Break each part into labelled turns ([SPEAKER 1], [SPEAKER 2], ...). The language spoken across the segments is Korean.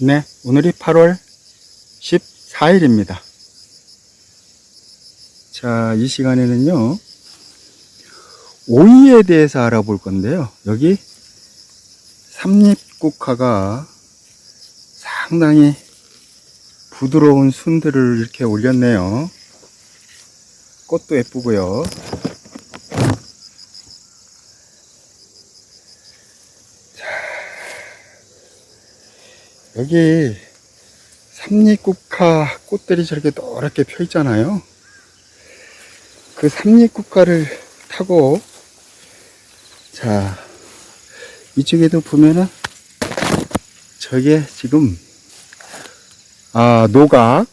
[SPEAKER 1] 네, 오늘이 8월 14일입니다. 자, 이 시간에는요, 오이에 대해서 알아볼 건데요. 여기 삼립국화가 상당히 부드러운 순들을 이렇게 올렸네요. 꽃도 예쁘고요. 여기 삼립국화 꽃들이 저렇게 노랗게 펴 있잖아요. 그 삼립국화를 타고 자 이쪽에도 보면은 저게 지금 아 노각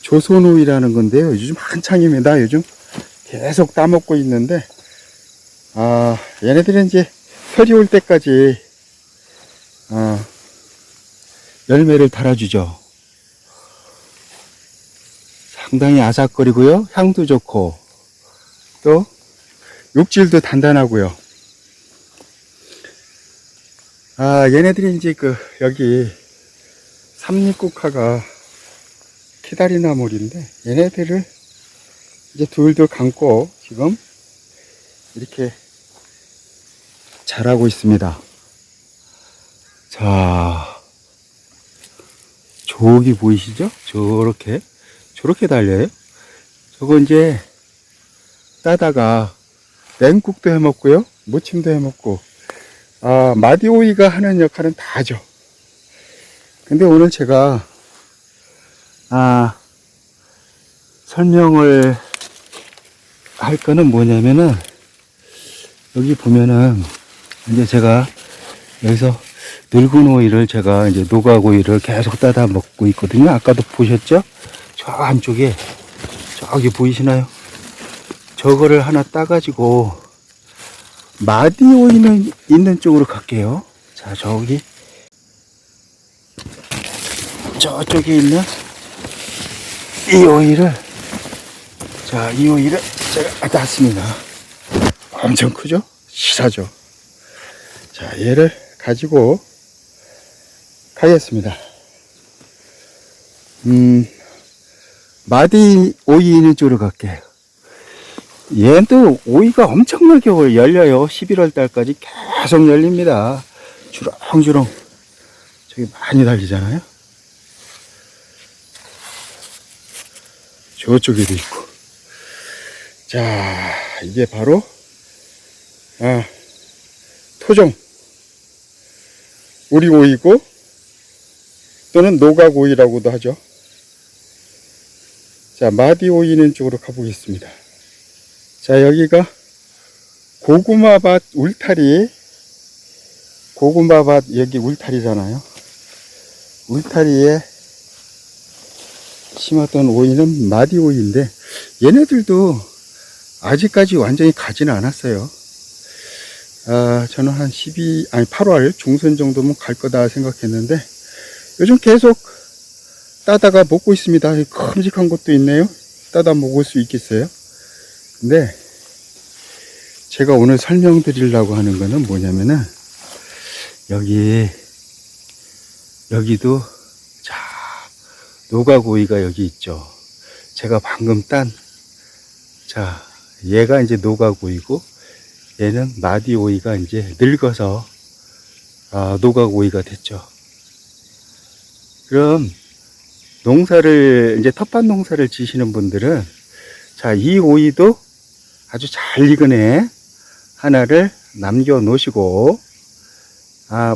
[SPEAKER 1] 조선우이라는 건데요. 요즘 한창입니다. 요즘 계속 따먹고 있는데 아 얘네들은 이제 설이 올 때까지 아 열매를 달아주죠. 상당히 아삭거리고요. 향도 좋고 또 육질도 단단하고요. 아 얘네들이 이제 그 여기 삼립국화가 키다리나물인데 얘네들을 이제 둘둘 감고 지금 이렇게 자라고 있습니다. 자, 저기 보이시죠? 저렇게 저렇게 달려요. 저거 이제 따다가 냉국도 해 먹고요, 무침도 해 먹고, 아 마디오이가 하는 역할은 다 하죠. 근데 오늘 제가 아 설명을 할 거는 뭐냐면은 여기 보면은 이제 제가 여기서 늙은 오이를 제가 이제 노각 오이를 계속 따다 먹고 있거든요. 아까도 보셨죠? 저 안쪽에 저기 보이시나요? 저거를 하나 따가지고 마디 오이는 있는 쪽으로 갈게요. 자 저기 저쪽에 있는 이 오이를 자 이 오이를 제가 땄습니다. 엄청 크죠? 실하죠? 자 얘를 가지고 가겠습니다. 음, 마디 오이 있는 쪽으로 갈게요. 또 오이가 엄청나게 열려요. 11월 달까지 계속 열립니다. 주렁주렁. 저기 많이 달리잖아요. 저쪽에도 있고. 자, 이게 바로, 아, 토종. 우리 오이고, 또는 노각 오이라고도 하죠. 자, 마디 오이 있는 쪽으로 가보겠습니다. 자, 여기가 고구마밭 울타리, 고구마밭 여기 울타리잖아요. 울타리에 심었던 오이는 마디 오이인데, 얘네들도 아직까지 완전히 가지는 않았어요. 아, 저는 한 12, 아니 8월 중순 정도면 갈 거다 생각했는데, 요즘 계속 따다가 먹고 있습니다. 큼직한 것도 있네요. 따다 먹을 수 있겠어요? 근데 제가 오늘 설명드리려고 하는 거는 뭐냐면은 여기 여기도 자 노가고이가 여기 있죠. 제가 방금 딴 자 얘가 이제 노가고이고 얘는 마디오이가 이제 늙어서 아, 노가고이가 됐죠. 그럼 농사를 이제 텃밭 농사를 지시는 분들은 자 이 오이도 아주 잘 익은 애 하나를 남겨 놓으시고 아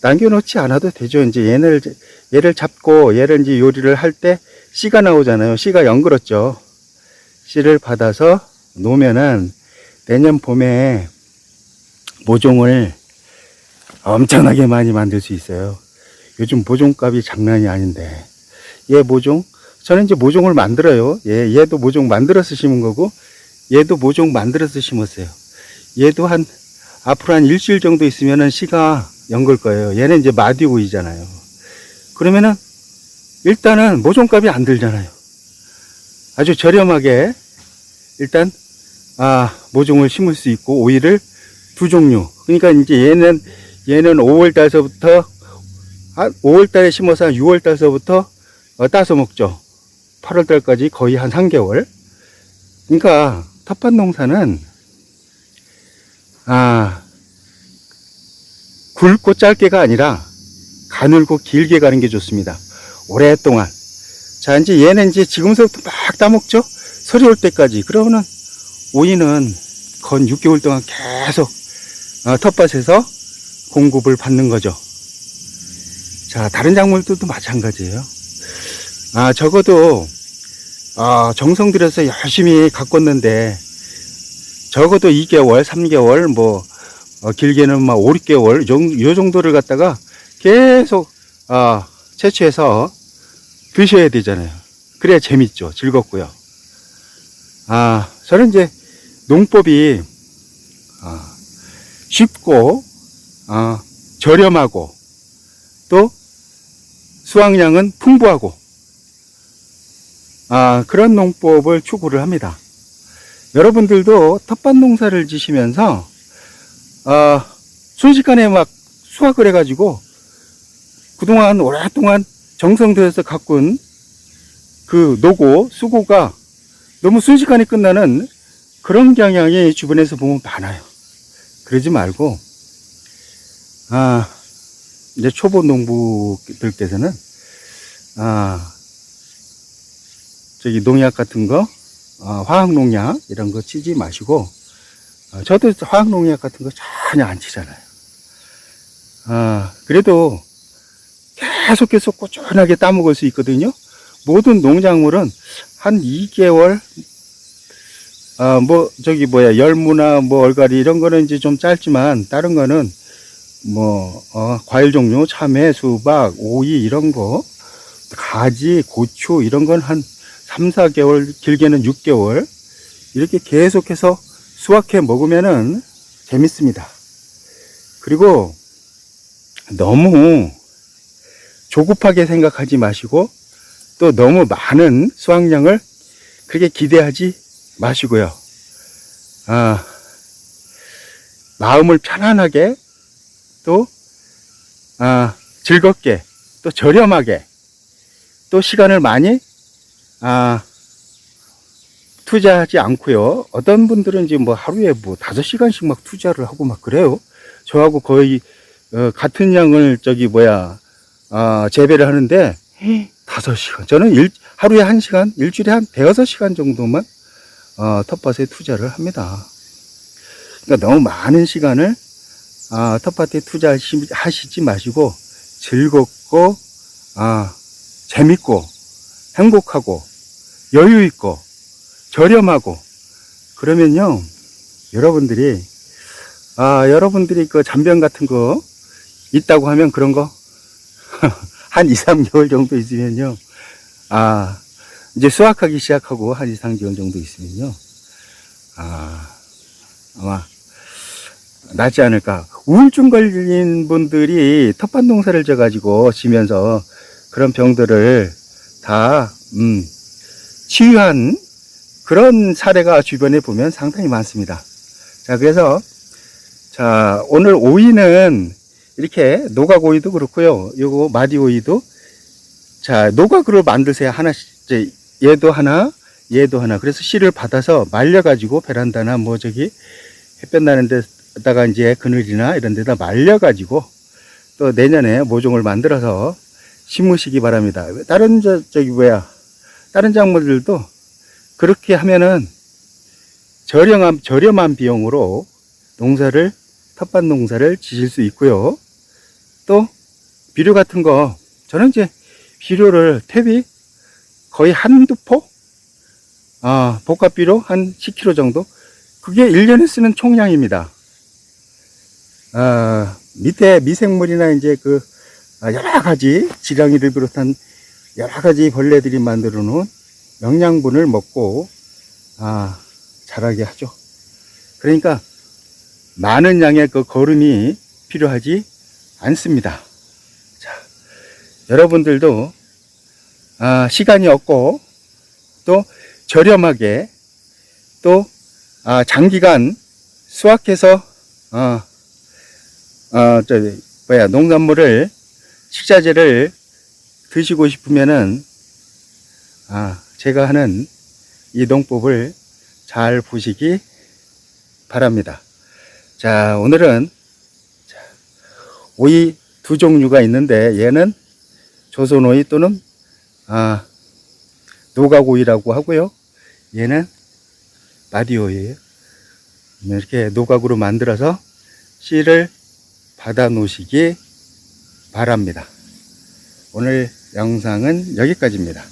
[SPEAKER 1] 남겨 놓지 않아도 되죠. 이제 얘를 얘를 잡고 얘를 이제 요리를 할 때 씨가 나오잖아요. 씨가 연그럽죠. 씨를 받아서 놓으면은 내년 봄에 모종을 엄청나게 많이 만들 수 있어요 요즘 모종값이 장난이 아닌데. 얘 모종? 저는 이제 모종을 만들어요. 얘 얘도 모종 만들어서 심은 거고 얘도 모종 만들어서 심었어요. 얘도 한 앞으로 한 일주일 정도 있으면은 씨가 연걸 거예요. 얘는 이제 마디오이잖아요. 그러면은 일단은 모종값이 안 들잖아요. 아주 저렴하게 일단 아 모종을 심을 수 있고 오이를 두 종류. 그러니까 이제 얘는 얘는 5월 달서부터 한 5월달에 심어서 한 6월달서부터 어, 따서 먹죠. 8월달까지 거의 한 3개월. 그러니까 텃밭 농사는 아 굵고 짧게가 아니라 가늘고 길게 가는 게 좋습니다. 오랫동안. 자, 이제 얘는 이제 지금서부터 막 따먹죠? 설이 올 때까지. 그러면은 오이는 건 6개월 동안 계속 어, 텃밭에서 공급을 받는 거죠. 자, 다른 작물들도 마찬가지예요. 아, 적어도, 아, 정성 들여서 열심히 가꿨는데, 적어도 2개월, 3개월, 뭐, 어, 길게는 막 5, 6개월, 요, 요 정도를 갖다가 계속, 아, 채취해서 드셔야 되잖아요. 그래야 재밌죠. 즐겁고요. 아, 저는 이제 농법이, 아, 쉽고, 아, 저렴하고, 또 수확량은 풍부하고, 아, 그런 농법을 추구를 합니다. 여러분들도 텃밭 농사를 지시면서, 아, 순식간에 막 수확을 해가지고, 그동안 오랫동안 정성 들여서 가꾼 그 노고, 수고가 너무 순식간에 끝나는 그런 경향이 주변에서 보면 많아요. 그러지 말고, 아, 이제 초보 농부들께서는, 아, 저기 농약 같은 거, 어, 화학 농약 이런 거 치지 마시고, 어, 저도 화학 농약 같은 거 전혀 안 치잖아요. 아, 그래도 계속 계속 꾸준하게 따먹을 수 있거든요. 모든 농작물은 한 2개월, 아, 뭐, 저기 뭐야, 열무나 뭐 얼갈이 이런 거는 이제 좀 짧지만, 다른 거는 뭐, 어, 과일 종류, 참외, 수박, 오이 이런 거, 가지, 고추 이런 건 한 3, 4개월, 길게는 6개월, 이렇게 계속해서 수확해 먹으면은 재밌습니다. 그리고 너무 조급하게 생각하지 마시고 또 너무 많은 수확량을 그렇게 기대하지 마시고요. 아, 마음을 편안하게 또, 아, 즐겁게 또 저렴하게 또 시간을 많이 아, 투자하지 않고요. 어떤 분들은 지금 뭐 하루에 뭐 다섯 시간씩 막 투자를 하고 막 그래요. 저하고 거의 어, 같은 양을 저기 뭐야 아, 재배를 하는데 다섯 시간. 저는 일, 하루에 한 시간, 일주일에 한 대여섯 시간 정도만 어, 텃밭에 투자를 합니다. 그러니까 너무 많은 시간을 아, 텃밭에 투자하시지 마시고 즐겁고 아, 재밌고 행복하고 여유 있고 저렴하고. 그러면요 여러분들이 아 여러분들이 그 잔병 같은 거 있다고 하면 그런 거? 한 2, 3개월 정도 있으면요. 아 이제 수확하기 시작하고 한 2, 3개월 정도 있으면요. 아 아마 낫지 않을까 우울증 걸린 분들이 텃밭 농사를 져 가지고 지면서 그런 병들을 다 음, 치유한 그런 사례가 주변에 보면 상당히 많습니다. 자, 그래서 자, 오늘 오이는 이렇게 노각 오이도 그렇고요. 요거 마디 오이도 자, 노각으로 만드세요. 하나씩 이제 얘도 하나, 얘도 하나. 그래서 씨를 받아서 말려 가지고 베란다나 뭐 저기 햇볕 나는 데 다가 이제 그늘이나 이런 데다 말려 가지고 또 내년에 모종을 만들어서 심으시기 바랍니다. 다른 저 저기 뭐야 다른 작물들도 그렇게 하면은 저렴한 저렴한 비용으로 농사를 텃밭 농사를 지실 수 있고요. 또 비료 같은 거 저는 이제 비료를 탭이 거의 한두 포 아, 복합 비료 한 10kg 정도 그게 1년에 쓰는 총량입니다. 아, 밑에 미생물이나 이제 그 아, 여러 가지 지렁이를 비롯한 여러 가지 벌레들이 만들어 놓은 영양분을 먹고 아, 자라게 하죠. 그러니까 많은 양의 그 거름이 필요하지 않습니다. 자, 여러분들도 아, 시간이 없고 또 저렴하게 또 아, 장기간 수확해서 어, 어, 저 뭐야 농산물을 식자재를 드시고 싶으면은 아, 제가 하는 이 농법을 잘 보시기 바랍니다. 자, 오늘은 자, 오이 두 종류가 있는데 얘는 조선 오이 또는 아, 노각 오이라고 하고요. 얘는 마디오이예요. 이렇게 노각으로 만들어서 씨를 받아 놓으시기 바랍니다. 오늘 영상은 여기까지입니다.